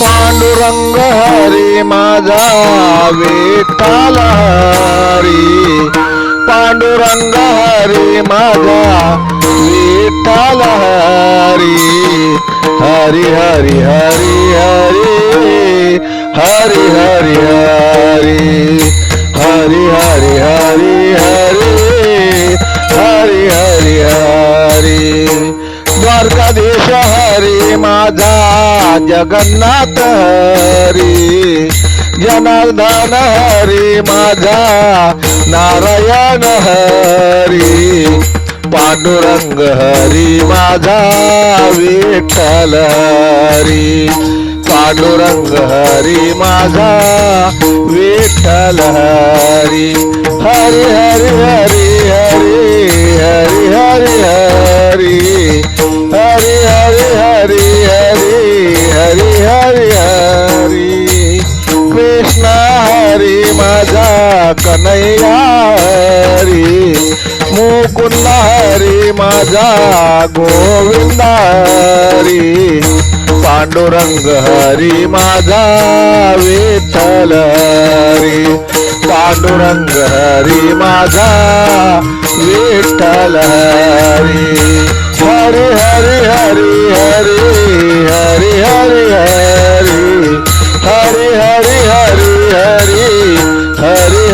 पांडुरंग हरी माझा विठ्ठल हरी. पांडुरंग हरी माझा विठ्ठल हरी हरी हरी हरी. हरी हरी हरी. जगन्नाथ हरी जनार्दन हरी माझा नारायण हरी पांडुरंग हरी माझा विठ्ठल हरी पांडुरंग हरी माझा विठ्ठल हरी हरी हरी हरी हरी कन्हैया हरी हरी माझा गोविंदरी पांडुरंग हरी माझा विठ्ठल हरी पांडुरंग हरी माझा विठ्ठल हरी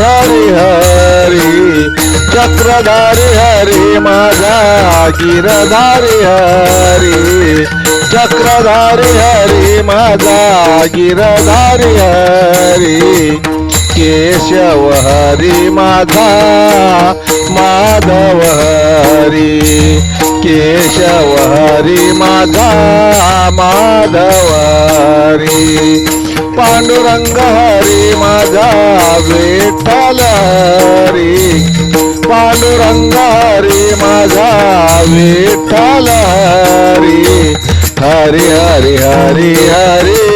हरी हरी, चक्रधारी हरी, माझा गिरधारी हरी। चक्रधारी हरी, माझा गिरधारी हरी। केशव हरी, माझा माधव हरी। केशव हरी, माझा माधव हरी। पांडुरंग हरी माझा विठ्ठल हरी पांडुरंग हरी माझा विठ्ठल हरी हरी हरी हरी हरी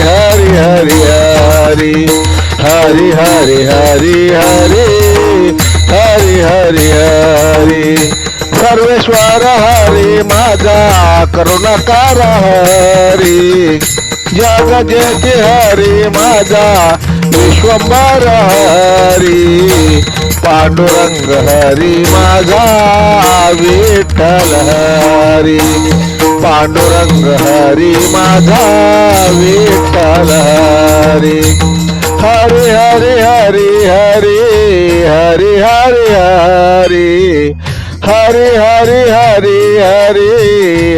हरी हरी हरी हरी हरी हरी हरी हरी हरी हरी सर्वेश्वर हरी माझा करुणाकार हरी जग जेते हरी माझा विश्वंभर हरी पांडुरंग हरी माझा विठ्ठल हरी पांडुरंग हरी माझा विठ्ठल हरी हरी हरी हरी हरी हरी हरी हरी हरी हरी हरी हरी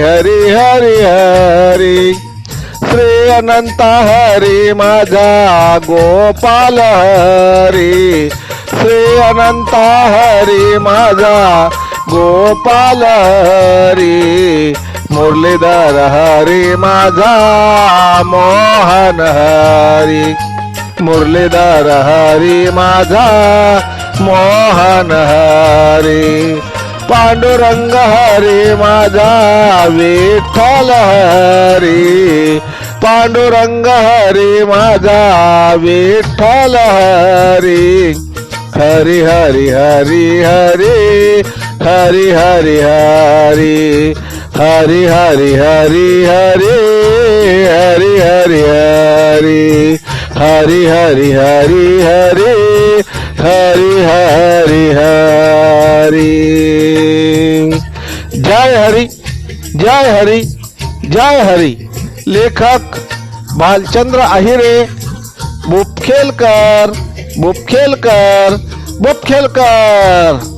हरी हरी हरी अनंत हरी माझा गोपाल हरी। श्री अनंत हरी माझा गोपाल हरी। मुरलीधर हरी माझा मोहन हरी। मुरलीधर हरी माझा मोहन हरी। पांडुरंग हरी माझा विठ्ठल हरी। पांडुरंग हरी माझा विठ्ठल हरी। हरी हरी हरी हरी। हरी हरी हरी। हरी हरी हरी हरी। हरी हरी हरी। हरी हरी हरी हरी। हरी हरी हरी। जय हरी जय हरी जय हरी। लेखक भालचंद्र आहिरे बुपखेलकर बुपखेलकर बुपखेलकर।